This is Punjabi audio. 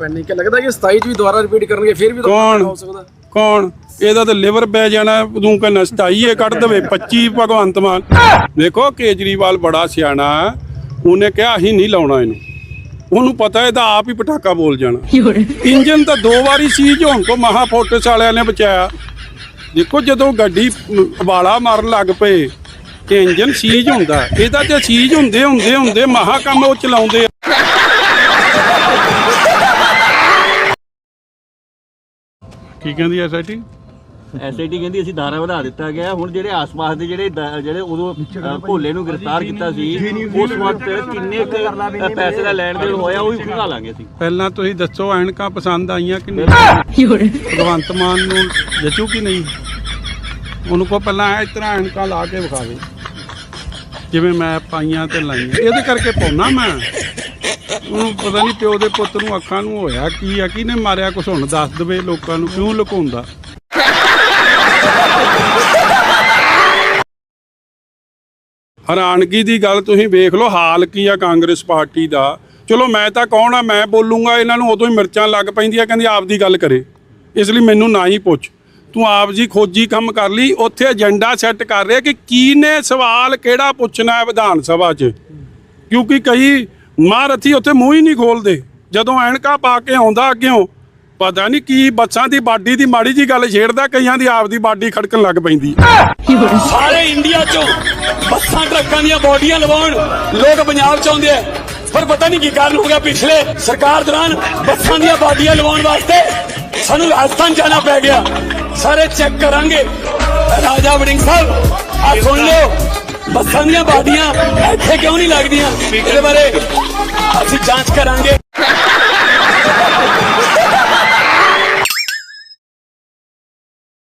ਪੈਂਡਿੰਗ ਕਿ ਲੱਗਦਾ ਕਿ 27 ਚ ਵੀ ਦੁਬਾਰਾ ਰਿਪੀਟ ਕਰਨਗੇ ਫਿਰ ਵੀ ਕੌਣ? ਹੋ ਸਕਦਾ? ਕੌਣ? ਇਹਦਾ ਤਾਂ ਲਿਵਰ ਪੈ ਜਾਣਾ ਤੂੰ ਕਹਿੰਦਾ 27 ਇਹ ਕੱਢ ਦੇਵੇ 25 ਭਗਵੰਤ ਮਾਨ। ਦੇਖੋ ਕੇਜਰੀਵਾਲ ਬੜਾ ਸਿਆਣਾ। ਉਹਨੇ ਕਿਹਾ ਅਸੀਂ ਨਹੀਂ ਲਾਉਣਾ ਇਹਨੂੰ। ਉਹਨੂੰ ਪਤਾ ਇਹਦਾ ਆਪ ਹੀ ਪਟਾਕਾ ਬੋਲ ਜਾਣਾ। ਇੰਜਨ ਤਾਂ ਦੋ ਵਾਰੀ ਸੀਜ ਹੋਣ ਤੋਂ ਮਹਾ ਫੋਰਟਿਸ ਵਾਲਿਆਂ ਨੇ ਬਚਾਇਆ। ਦੇਖੋ ਜਦੋਂ ਗੱਡੀ ਵਾਲਾ ਮਾਰਨ ਲੱਗ ਪਏ ਤੇ ਇੰਜਨ ਸੀਜ ਹੁੰਦਾ। ਇਹਦਾ ਤੇ ਸੀਜ ਹੁੰਦੇ ਹੁੰਦੇ ਹੁੰਦੇ ਮਹਾ ਕੰਮ ਉਹ ਚਲਾਉਂਦੇ ਕੀ ਕਹਿੰਦੀ ਐਸਆਈਟੀ ਐਸਆਈਟੀ ਕਹਿੰਦੀ ਅਸੀਂ ਧਾਰਾ ਵਧਾ ਦਿੱਤਾ ਗਿਆ। ਹੁਣ ਜਿਹੜੇ ਆਸ-ਪਾਸ ਦੇ ਜਿਹੜੇ ਦ- ਜਿਹੜੇ ਉਦੋਂ ਅ, ਭੋਲੇ ਨੂੰ ਗ੍ਰਿਫਤਾਰ ਕੀਤਾ ਸੀ ਉਸ ਵਕਤ ਕਿੰਨੇ ਕੁ, ਪੈਸੇ ਦਾ ਲੈਣ ਦੇਣ ਹੋਇਆ ਉਹ ਵੀ ਖੁਗਾ ਲਾਂਗੇ ਅਸੀਂ। ਪਹਿਲਾਂ ਤੁਸੀਂ ਦੱਸੋ ਐਨਕਾਂ ਪਸੰਦ ਆਈਆਂ ਕਿ ਨਹੀਂ? ਭਗਵੰਤ ਮਾਨ ਨੂੰ ਜਚੂ ਕਿ ਨਹੀਂ? ਉਹਨੂੰ ਕੋ ਪਹਿਲਾਂ ਇਸ ਤਰ੍ਹਾਂ ਐਨਕਾਂ ਲਾ ਕੇ ਵਿਖਾਵੇ ਜਿਵੇਂ ਮੈਂ ਪਾਈਆਂ ਤੇ ਲਾਈਆਂ। ਇਹਦੇ ਕਰਕੇ ਪਾਉਣਾ ਮੈਂ। ਉਹਨੂੰ ਪਤਾ ਨਹੀਂ ਪਿਓ ਦੇ ਪੁੱਤ ਨੂੰ ਅੱਖਾਂ ਨੂੰ ਹੋਇਆ ਕੀ ਆ, ਕਿਹਨੇ ਮਾਰਿਆ ਕੁਛ ਹੁਣ? ਦੱਸ ਦਵੇ ਲੋਕਾਂ ਨੂੰ, ਕਿਉਂ ਲੁਕਾਉਂਦਾ? ਹੈਰਾਨਗੀ ਦੀ ਗੱਲ ਤੁਸੀਂ ਵੇਖ ਲਓ, ਹਾਲ ਕੀ ਆ ਕਾਂਗਰਸ ਪਾਰਟੀ ਦਾ। ਚਲੋ ਮੈਂ ਤਾਂ ਕੌਣ ਆ, ਮੈਂ ਬੋਲੂੰਗਾ, ਇਹਨਾਂ ਨੂੰ ਉਦੋਂ ਹੀ ਮਿਰਚਾਂ ਲੱਗ ਪੈਂਦੀਆਂ, ਕਹਿੰਦੀ ਆਪਦੀ ਗੱਲ ਕਰੇ। ਇਸ ਲਈ ਮੈਨੂੰ ਨਾ ਹੀ ਪੁੱਛ। ਤੂੰ ਆਪ ਜੀ ਖੋਜੀ ਕੰਮ ਕਰ ਲਈ, ਉੱਥੇ ਏਜੰਡਾ ਸੈੱਟ ਕਰ ਰਿਹਾ ਕਿ ਕੀਨੇ ਸਵਾਲ ਕਿਹੜਾ ਪੁੱਛਣਾ ਹੈ ਵਿਧਾਨ ਸਭਾ 'ਚ? ਕਿਉਂਕਿ ਕਈ ਮਹਾਰਥੀ ਉੱਥੇ ਮੂੰਹ ਹੀ ਨਹੀਂ ਖੋਲਦੇ। ਜਦੋਂ ਐਨਕਾ ਪਾ ਕੇ ਆਉਂਦਾ ਅੱਗਿਓਂ, ਪਤਾ ਨਹੀਂ ਕੀ ਬੱਸਾਂ ਦੀ ਬਾਡੀ ਦੀ ਮਾੜੀ ਜੀ ਗੱਲ ਛੇੜਦਾ, ਕਈਆਂ ਦੀ ਆਪਦੀ ਬਾਡੀ ਖੜਕਣ ਲੱਗ ਪੈਂਦੀ ਸਾਰੇ ਇੰਡੀਆ ਚੋਂ ਬੱਸਾਂ ਟਰੱਕਾਂ ਦੀਆਂ ਬੋਡੀਆਂ ਲਵਾਉਣ, ਲੋਕ ਪੰਜਾਬ ਚ ਆਉਂਦੇ ਆ। ਪਰ ਪਤਾ ਨਹੀਂ ਕੀ ਕਾਰਨ ਹੋ ਗਿਆ ਪਿਛਲੇ ਸਰਕਾਰ ਦੌਰਾਨ ਬੱਸਾਂ ਦੀਆਂ ਬਾਡੀਆਂ ਲਵਾਉਣ ਵਾਸਤੇ। ਸਾਨੂੰ ਰਾਜਸਥਾਨ ਜਾਣਾ ਪੈ ਗਿਆ। ਸਾਰੇ ਚੈੱਕ ਕਰਾਂਗੇ। ਰਾਜਾ ਵੜਿੰਗ ਸਾਹਿਬ ਆ ਸੁਣ ਲਿਓ। ਬੱਸਾਂ ਦੀਆਂ ਬਾਡੀਆਂ ਇੱਥੇ ਕਿਉਂ ਨਹੀਂ ਲੱਗਦੀਆਂ? ਇਹਦੇ ਬਾਰੇ ਅਸੀਂ ਜਾਂਚ ਕਰਾਂਗੇ।